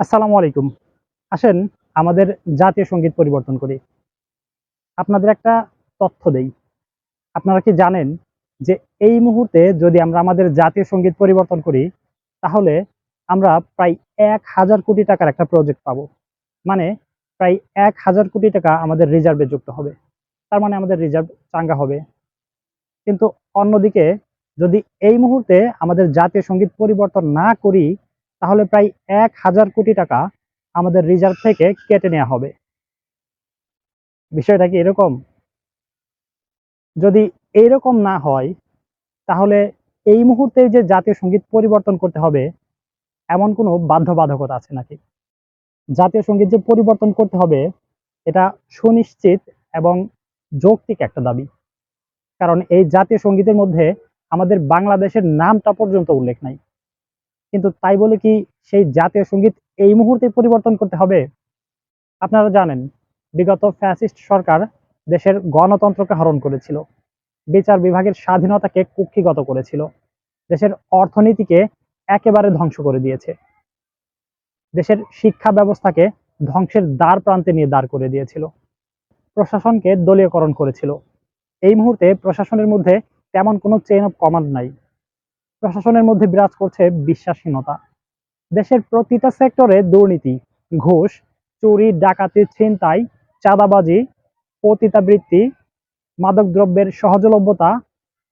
আসসালামু আলাইকুম। আসেন আমাদের জাতীয় সংগীত পরিবর্তন করি। আপনাদের একটা তথ্য দেই। আপনারা কি জানেন যে এই মুহূর্তে যদি আমরা আমাদের জাতীয় সংগীত পরিবর্তন করি, তাহলে আমরা প্রায় এক হাজার কোটি টাকার একটা প্রজেক্ট পাবো। মানে প্রায় এক হাজার কোটি টাকা আমাদের রিজার্ভে যুক্ত হবে। তার মানে আমাদের রিজার্ভ চাঙ্গা হবে। কিন্তু অন্যদিকে যদি এই মুহূর্তে আমাদের জাতীয় সংগীত পরিবর্তন না করি তাহলে প্রায় এক হাজার কোটি টাকা আমাদের রিজার্ভ থেকে কেটে নেওয়া হবে। বিষয়টা কি এরকম? যদি এইরকম না হয়, তাহলে এই মুহূর্তে যে জাতীয় সংগীত পরিবর্তন করতে হবে, এমন কোনো বাধ্যবাধকতা আছে নাকি? জাতীয় সংগীত যে পরিবর্তন করতে হবে, এটা সুনিশ্চিত এবং যৌক্তিক একটা দাবি। কারণ এই জাতীয় সঙ্গীতের মধ্যে আমাদের বাংলাদেশের নামটা পর্যন্ত উল্লেখ নাই। কিন্তু তাই বলে কি সেই জাতীয় সংগীত এই মুহূর্তে পরিবর্তন করতে হবে? আপনারা জানেন, বিগত ফ্যাসিস্ট সরকার দেশের গণতন্ত্রকে হরণ করেছিল। বিচার বিভাগের স্বাধীনতাকে কুক্ষিগত করেছিল। দেশের অর্থনীতিকে একেবারে ধ্বংস করে দিয়েছে। দেশের শিক্ষা ব্যবস্থাকে ধ্বংসের দ্বার প্রান্তে নিয়ে দাঁড় করে দিয়েছিল। প্রশাসনকে দলীয়করণ করেছিল। এই মুহূর্তে প্রশাসনের মধ্যে তেমন কোনো চেইন অফ কমান্ড নাই। প্রশাসনের মধ্যে বিরাজ করছে বিশ্বাসহীনতা। দেশের প্রতিটা সেক্টরে দুর্নীতি, ঘুষ, চুরি ডাকাতি ছিনতাই, চাঁদাবাজি, পতিতাবৃত্তি, মাদকদ্রব্যের সহজলভ্যতা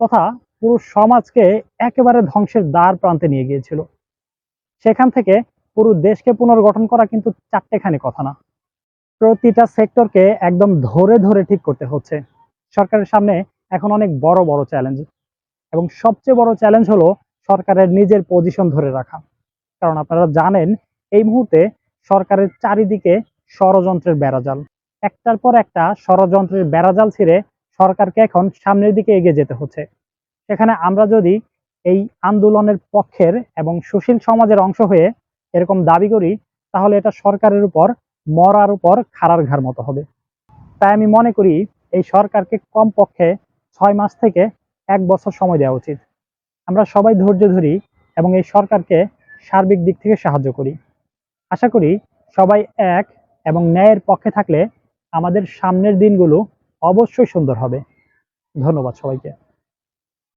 তথা পুরো সমাজকে একেবারে ধ্বংসের দ্বার প্রান্তে নিয়ে গিয়েছিল। সেখান থেকে পুরো দেশকে পুনর্গঠন করা কিন্তু চারটেখানি কথা না। প্রতিটা সেক্টরকে একদম ধরে ধরে ঠিক করতে হচ্ছে। সরকারের সামনে এখন অনেক বড় বড় চ্যালেঞ্জ। এবং সবচেয়ে বড় চ্যালেঞ্জ হলো সরকারের নিজের পজিশন ধরে রাখা। কারণ আপনারা জানেন, এই মুহূর্তে সরকারের চারিদিকে ষড়যন্ত্রের বেড়াজাল। একটার পর একটা ষড়যন্ত্রের বেড়াজাল ছিঁড়ে সরকারকে এখন সামনের দিকে এগিয়ে যেতে হচ্ছে। সেখানে আমরা যদি এই আন্দোলনের পক্ষের এবং সুশীল সমাজের অংশ হয়ে এরকম দাবি করি, তাহলে এটা সরকারের উপর, মরার উপর খাড়ার ঘাড় মতো হবে। তাই আমি মনে করি, এই সরকারকে কমপক্ষে ছয় মাস থেকে এক বছর সময় দেওয়া উচিত। আমরা সবাই ধৈর্য ধরি এবং এই সরকারকে সার্বিক দিক থেকে সাহায্য করি। আশা করি সবাই এক এবং ন্যায়ের পক্ষে থাকলে আমাদের সামনের দিনগুলো অবশ্যই সুন্দর হবে। ধন্যবাদ সবাইকে।